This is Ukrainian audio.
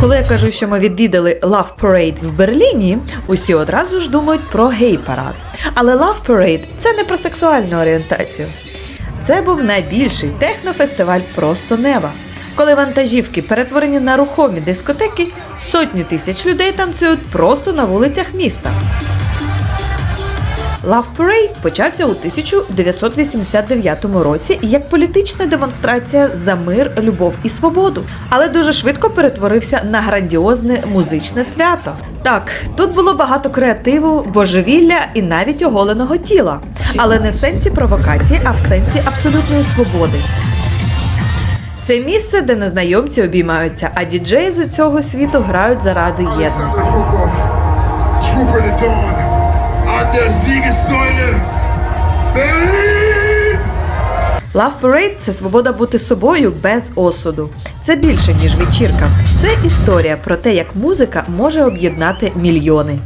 Коли я кажу, що ми відвідали Love Parade в Берліні, усі одразу ж думають про гей-парад. Але Love Parade – це не про сексуальну орієнтацію. Це був найбільший технофестиваль просто неба. Коли вантажівки перетворені на рухомі дискотеки, сотні тисяч людей танцюють просто на вулицях міста. Love Parade почався у 1989 році як політична демонстрація за мир, любов і свободу, але дуже швидко перетворився на грандіозне музичне свято. Так, тут було багато креативу, божевілля і навіть оголеного тіла, але не в сенсі провокації, а в сенсі абсолютної свободи. Це місце, де незнайомці обіймаються, а діджеї з усього світу грають заради єдності. Dawn. Der Siegessäule. Berlin! Love Parade – це свобода бути собою без осуду. Це більше ніж вечірка. Це історія про те, як музика може об'єднати мільйони.